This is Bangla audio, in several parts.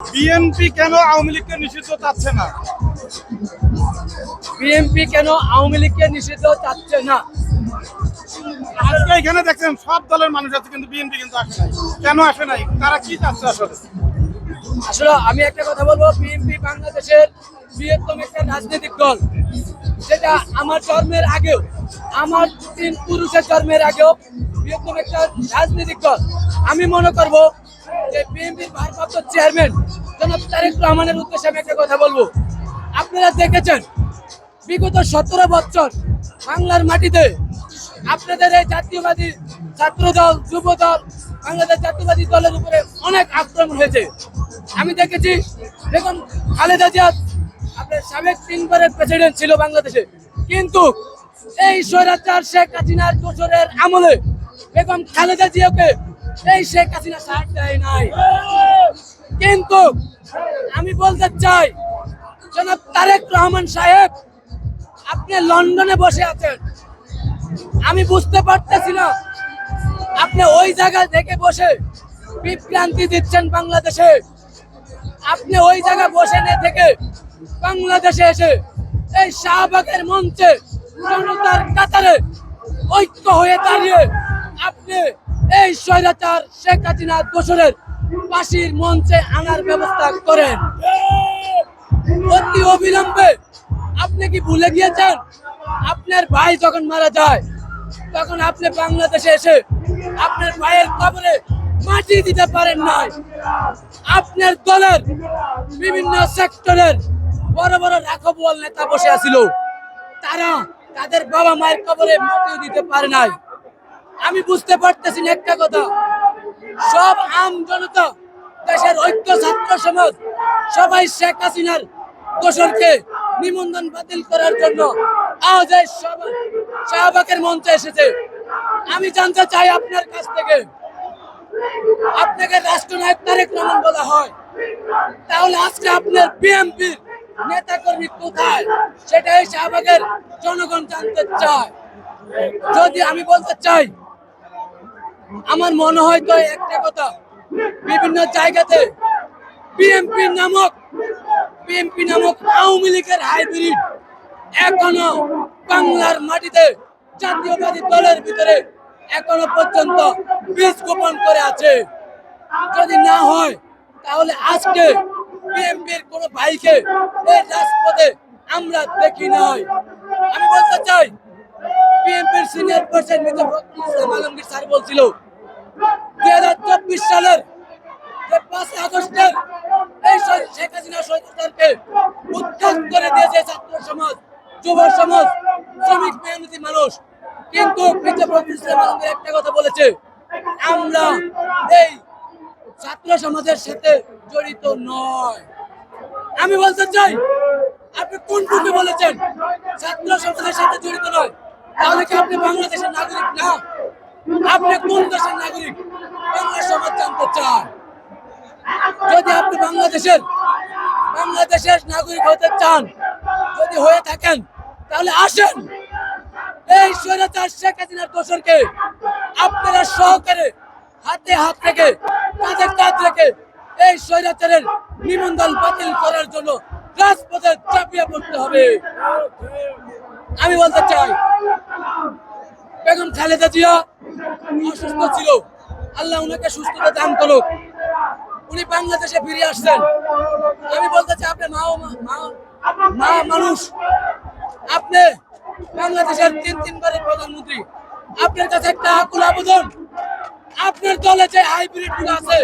বিএনপি কেন আওয়ামী লীগকে নিষিদ্ধ চাচ্ছে না? বিএনপি কেন আওয়ামী লীগকে নিষিদ্ধ চাচ্ছে না? আজকে এখানে দেখছেন সব দলের মানুষ আছে কিন্তু বিএনপি কিন্তু আসে নাই। কেন আসে নাই? তারা কি চাচ্ছে আসলে? আসলে আমি একটা কথা বলব বিএনপি বাংলাদেশের বৃহত্তম একটা রাজনৈতিক দল। যেটা আমার জন্মের আগেও আমার তিন পুরুষের জন্মের আগেও বৃহত্তম একটা রাজনৈতিক দল। আমি মনে করব যে বিএনপির ভারপ্রাপ্ত চেয়ারম্যান জনাব তারেক রহমানের উদ্দেশ্যে আমি একটা কথা বলব। আপনারা দেখেছেন, বিগত সতেরো বছর বাংলার মাটিতে আপনাদের এই জাতীয়বাদী ছাত্র দল যুব দল বাংলাদেশ জাতীয়বাদী দলের উপরে অনেক আক্রমণ হয়েছে। আমি দেখেছি দেখুন খালেদা জিয়া আপনার সাবেক তিনবারের প্রেসিডেন্ট ছিল বাংলাদেশে। কিন্তু এই স্বৈরাচার শেখ হাসিনার দোসরের আমলে বেগম খালেদা জিয়াকে এই শেখ হাসিনা সাহায্য দেয় নাই। কিন্তু আমি বলতে চাই, জনাব তারেক রহমান সাহেব, আপনি লন্ডনে বসে আছেন। আমি বুঝতে পারতেছি না, আপনি ওই জায়গা থেকে বসে বিভ্রান্তি দিচ্ছেন বাংলাদেশে। আপনি ওই জায়গায় বসে না থেকে বাংলাদেশে এসে এই শাহবাগের মঞ্চে জনতার কাতারে ঐক্য হয়ে দাঁড়িয়ে আপনি এই স্বৈরাচার শেখ হাসিনা দোসরের ফাঁসির মঞ্চে আনার ব্যবস্থা করেন। অতি অবিলম্বে আপনি কি ভুলে গিয়েছেন? আপনার ভাই যখন মারা যায়, তখন আপনি বাংলাদেশে এসে আপনার ভাইয়ের কবরে মাটি দিতে পারেন নাই। আপনার দলের বিভিন্ন সেক্টরের বড় বড় রাখবল নেতা বসে আছিল। তারা তাদের বাবা মায়ের কবরে মাটি দিতে পারে নাই। আমি বুঝতে পারতেছি না একটা কথা। সব আম জনতা, দেশের ঐক্য ছাত্র সমাজ, সবাই শেখ হাসিনার দোসরকে নিবন্ধন বাতিল করার জন্য আজ এই শাহবাগের মঞ্চে এসেছে। আমি জানতে চাই আপনার কাছ থেকে, আপনাকে রাষ্ট্রনায়ক তারেক রহমান বলা হয়। তাহলে আজকে আপনার বিএনপির নেতা কর্মী কোথায়? সেটাই শাহবাগের জনগণ জানতে চায়। যদি আমি বলতে চাই আমার মনে হয় তো একটা কথা, বিভিন্ন জায়গাতে বিএনপি নামক বিএনপি নামক আওয়ামী লীগের হাইব্রিড এখনও বাংলার মাটিতে জাতীয়বাদী দলের ভিতরে এখনও পর্যন্ত বীজ গোপন করে আছে। যদি না হয়, তাহলে আজকে বিএনপির কোন ভাইকে এই রাজপথে আমরা দেখি নাই। আমি বলতে চাই বিএনপির senior person Fakhrul Islam Alamgir sir বলছিল দুই হাজার চব্বিশ সালের পাঁচ আগস্টের এই শেখ হাসিনা করে দিয়েছে ছাত্র সমাজ, যুব সমাজ, শ্রমিক মেহনতি মানুষ। কিন্তু মির্জা ফখরুল ইসলাম আলমগীর একটা কথা বলেছে, আমরা এই ছাত্র সমাজের সাথে জড়িত নয়। আমি বলতে চাই, আপনি কোন টুকে বলেছেন, ছাত্র সমাজের সাথে জড়িত নয়? তাহলে কি আপনি বাংলাদেশের নাগরিক না? আপনি কোন দেশের নাগরিক? বাংলা সমাজ জানতে চান যদি আপনি বাংলাদেশের বাংলাদেশের নাগরিক হতে চান, যদি হয়ে থাকেন, তাহলে আসেন। এই স্বৈরাচার শেখ হাসিনার দোসরকে আপনারা সহকারে হাতে হাত রেখে কাঁধে কাঁধ রেখে এই স্বৈরাচারের নিবন্ধন বাতিল করার জন্য রাজপথে চাপিয়ে পড়তে হবে। আমি বলতে চাই বেগম খালেদা জিয়া অসুস্থ ছিল। আল্লাহ ওনাকে সুস্থতা দান করুক। উনি বাংলাদেশে ফিরে আসছেন। আমি বলতে চাই, আপনি মা মা- মানুষ। আপনি বাংলাদেশের তিন, তিনবারের প্রধানমন্ত্রী। আপনার কাছে একটা আকুল আবেদন। আপনার দলে যে হাইব্রিডগুলো আছে,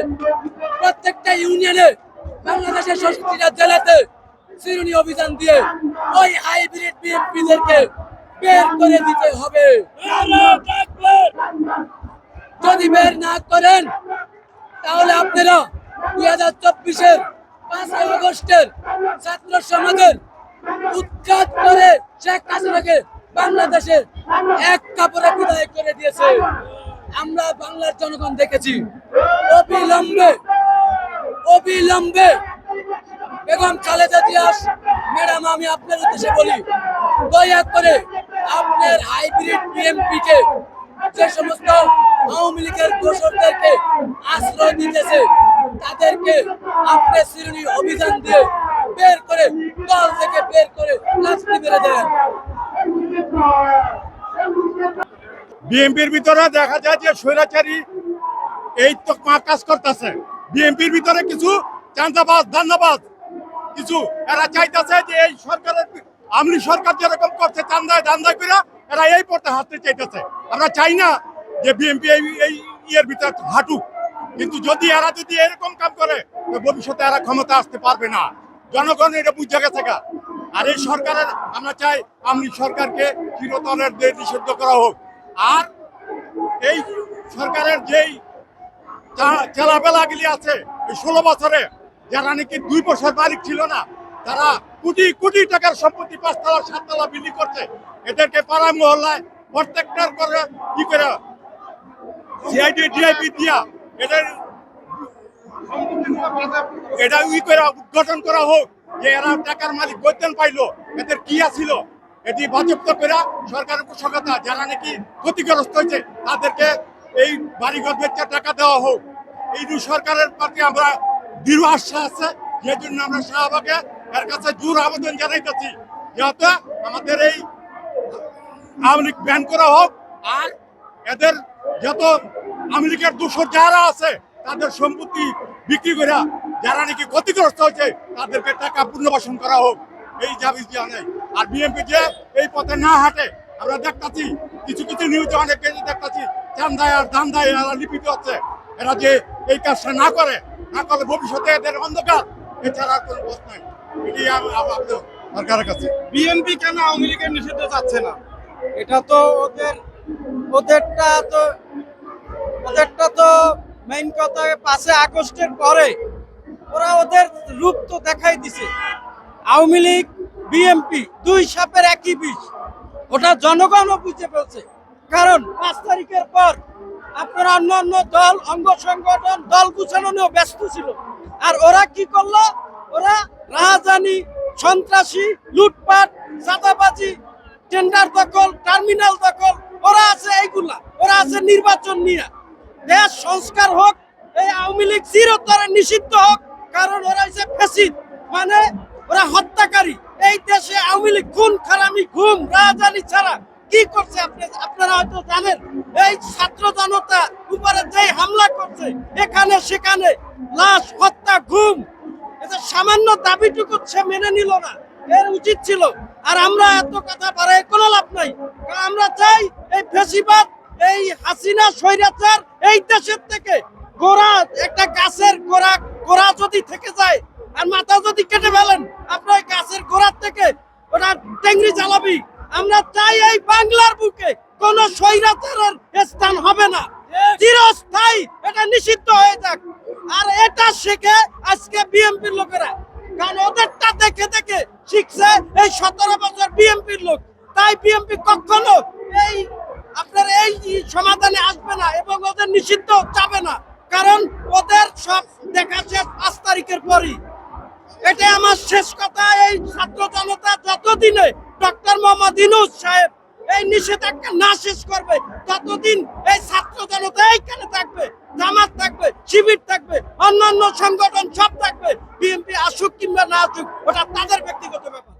প্রত্যেকটা ইউনিয়নে বাংলাদেশের ষষ্ঠীটা জেলাতে চিরুনি অভিযান দিয়ে ওই হাইব্রিড বিএনপিদেরকে বের করে দিতে হবে। যদি বের না করেন, তাহলে আপনারা দুই হাজার চব্বিশের পাঁচই আগস্টের ছাত্র সমাজের উৎখাত করে শেখ হাসিনাকে বাংলাদেশে এক কাপড়ে বিদায় করে দিয়েছে। আমরা বাংলার জনগণ দেখেছি। অবিলম্বে অবিলম্বে বেগম খালেদা জিয়াস ম্যাডাম, আমি আপনার উদ্দেশ্যে বলি, দয়া করে আপনার হাইব্রিড বিএমপি কে যে সমস্ত আওয়ামী লীগের দোষরদেরকে আশ্রয় দিতেছে, তাদেরকে আপনি শ্রেণি অভিযান দিয়ে বের করে, দল থেকে বের করে লাস্টি মেরে দেন। বিএনপির ভিতরে দেখা যায় যে স্বৈরাচারী এই তো কাজ করতেছে। বিএনপির ভিতরে কিছু চান্দাবাজ ধান্দাবাজ কিছু এরা চাইতেছে যে এই সরকারের আমলি সরকার যেরকম করছে, চান্দায় দান্দায় করে এরা এই পথে হাঁটতে চাইতেছে। আমরা চাই না যে বিএনপি এই ইয়ের ভিতরে হাঁটুক। কিন্তু যদি এরা যদি এরকম কাম করে ভবিষ্যতে এরা ক্ষমতা আসতে পারবে না। জনগণ এটা বুঝে গেছে। আর এই সরকারের আমরা চাই আমলি সরকারকে চিরতরের নিষিদ্ধ করা হোক। আর এই সরকারের যেই চেলাবেলাগুলি আছে, এই ষোলো বছরে, যারা নাকি দুই বছর মালিক ছিল না তারা কোটি কোটি টাকার সম্পত্তি পাঁচতলা, সাততলা বিল্ডিং করছে। এদেরকে পাড়া মহল্লায় প্রত্যেকটার করে কি করে সিআইডি ডিআইপি দিয়া এদের এটা ই করে উদ্ঘাটন করা হোক, যে এরা টাকার মালিক বৈতন পাইলো, এদের কি আছিল? এটি বাজেপ্ত করে সরকারের পোষকতা যারা নাকি ক্ষতিগ্রস্ত হয়েছে, তাদেরকে এই বাড়িঘর বেচে টাকা দেওয়া হোক। এই দু সরকারের প্রতি আমরা দৃঢ় আশ্বাস আছে যে জন্য আমরা শাহবাগে এর কাছে জোর আবেদন জানাইতেছি যাতে আমাদের এই আওয়ামী লীগ ব্যান করা হোক আর এদের যত আওয়ামী লীগের দূষর যারা আছে, তাদের সম্পত্তি বিক্রি করে যারা নাকি ক্ষতিগ্রস্ত হয়েছে, তাদেরকে টাকা পুনর্বাসন করা হোক। এই দাবি দেওয়া নেই। আর বিএনপি যে এই পথে না হাঁটে, আমরা দেখতাছি, কিছু কিছু নিউজে অনেক দেখতাছি, চান্দায় আর ধান্দায় এরা লিপিত হচ্ছে। এরা যে এই কাজটা না করে, না করলে ভবিষ্যতে এদের অন্ধকার, এছাড়া কোনো নাই। এটি আমি আমাদের সরকারের কাছে? বিএনপি কেন আওয়ামী যাচ্ছে না? এটা তো ওদের ওদেরটা তো ওদেরটা তো মেইন আগস্টের পরে ওরা ওদের রূপ তো দেখাই লীগ, বিএনপি, দুই সাপের একই বিষ। ওটা জনগণও বুঝে ফেলছে। কারণ পাঁচ তারিখের পর আপনারা অন্য অন্য দল, অঙ্গ সংগঠন, দল গুছানো নিয়েও ব্যস্ত ছিল। আর ওরা কি করল? ওরা রাজধানী, সন্ত্রাসী, লুটপাট, চাঁদাবাজি টেন্ডার দখল টার্মিনাল দখল, ওরা আছে এইগুলা, ওরা আছে নির্বাচন নিয়ে। দেশ সংস্কার হোক, এই আওয়ামী লীগ চিরতরে নিষিদ্ধ হোক, কারণ ওরা হচ্ছে ফেসিদ মানে ওরা হত্যাকারী। এই দেশে আওয়ামী লীগ খুন খারামি ঘুম, রাজধানী ছাড়া কি করছে আপনি আপনারা হয়তো জানেন, এই ছাত্র জনতা উপরে যেই হামলা করছে, এখানে সেখানে লাশ, হত্যা, ঘুম সামান্য দাবিটুকু সে মেনে নিল না। এর উচিত ছিল, আর আমরা এত কথা বাড়াই কোনো লাভ নাই। আমরা চাই এই ফেসিবাদ, এই হাসিনা স্বৈরাচার এই দেশের থেকে গোড়া, একটা গাছের গোড়া গোড়া যদি থেকে যায় আর মাথা যদি কেটে ফেলেন আপনার গাছের গোড়ার থেকে ওটা টেংরি জ্বালাবি। আমরা চাই এই বাংলার বুকে কোন স্বৈরাচারের স্থান হবে না। চিরস্থায়ী, এটা নিষিদ্ধ হয়ে যাক। আর এটা শিখে আজকে বিএনপির লোকেরা, কারণ ওদেরটা দেখে দেখে শিখছে এই সতেরো বছর বিএনপির লোক। তাই বিএনপি কখনো এই আপনার এই সমাধানে আসবে না এবং ওদের নিষিদ্ধ যাবে না, কারণ ওদের সব দেখা শেষ পাঁচ তারিখের পরই। এটা আমার শেষ কথা, এই ছাত্র জনতা যতদিনে ডক্টর মোহাম্মদ ইনুস সাহেব এই নিষেধাজ্ঞা না শেষ করবে ততদিন এই ছাত্র জনতা এইখানে থাকবে, জামাত থাকবে, শিবির থাকবে, অন্যান্য সংগঠন সব থাকবে, বিএনপি আসুক কিংবা না আসুক, ওটা তাদের ব্যক্তিগত ব্যাপার।